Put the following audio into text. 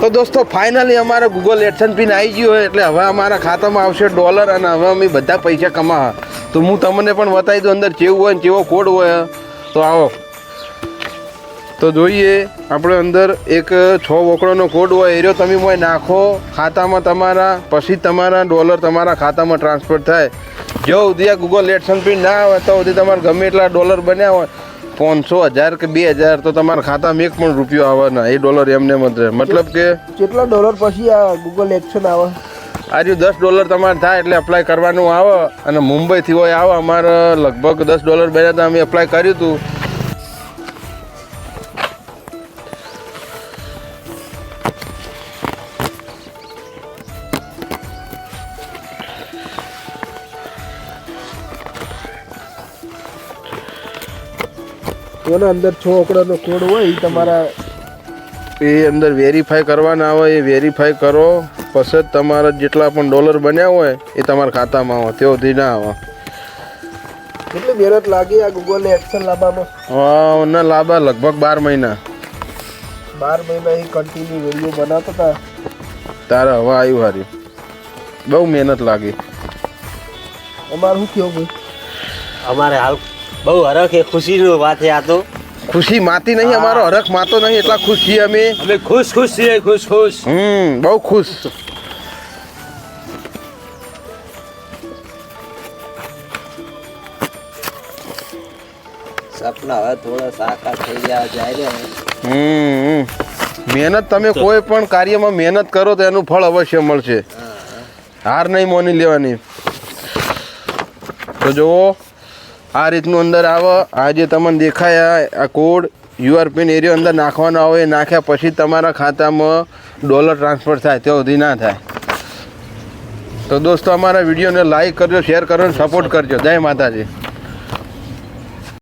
તો દોસ્તો ફાઇનલી અમારો ગૂગલ એડસન પિન આવી ગયો એટલે હવે અમારા ખાતામાં આવશે ડોલર અને હવે અમે બધા પૈસા કમા તો હું તમને પણ બતાવી દઉં અંદર કેવું હોય ને કેવો કોડ હોય. તો આવો. તો જોઈએ, આપણે અંદર એક, છ વોકડોનો કોડ હોય એરિયો તમે મોય નાખો. ખાતામાં તમારા, પછી તમારા ડોલર તમારા ખાતામાં ટ્રાન્સફર થાય. જો સુધી આ ગૂગલ એડસન પિન ના આવે તો સુધી તમારે ગમે એટલા ડોલર બન્યા હોય પાંચસો હજાર કે બે હજાર તો તમારા ખાતામાં એક પણ રૂપિયો આવવાના. એ ડોલર એમને એમ જ મતલબ કે કેટલા ડોલર પછી આ ગૂગલ એક્શન આવે? આજે દસ ડોલર તમારે થાય એટલે અપ્લાય કરવાનું આવે. અને મુંબઈથી હોય આવે. અમારે લગભગ દસ ડોલર બન્યા હતા. અમે એપ્લાય કર્યું હતું. એના અંદર છ આંકડાનો કોડ હોય એ તમારા એ અંદર વેરીફાઈ કરવાના આવે એ વેરીફાઈ કરો. પછી જ તમારા જેટલા પણ ડોલર બન્યા હોય એ તમારા ખાતામાં આવે તેઓ ના આવે. કેટલી મહેનત લાગી આ ગૂગલ એક્શન લાવવામાં હા ના લાભા લગભગ બાર મહિના. બાર મહિના એ કન્ટિન્યુ વીડિયો બનાવતા હતા? તારે હવે આવ્યું હાર્યું બહુ મહેનત લાગી. અમારે શું કેવું ભાઈ? અમારે હાલ બહુ હરખ એ ખુશીનું વાત છે આ તો. ખુશી માતી નહીં અમારો હરખ માતો નહીં એટલા ખુશ છીએ અમે. અમે ખુશ ખુશ છીએ ખુશ ખુશ. હમ બહુ ખુશ. સપના હવે થોડા સાકાર થઈ ગયા જાય હમ મહેનત તમે કોઈ પણ કાર્યમાં મહેનત કરો તો એનું ફળ અવશ્ય મળશે. હાર નહીં મોની લેવાની. તો જુઓ આ રીતનું અંદર આવે. આ જે તમને દેખાયા, આ કોડ યુઆર પિન એરિયો અંદર નાખવાનો આવે, એ નાખ્યા પછી તમારા ખાતામાં ડોલર ટ્રાન્સફર થાય તે સુધી ના થાય. તો દોસ્તો, અમારા વિડીયોને લાઈક કરજો શેર કરજો સપોર્ટ કરજો. જય માતાજી.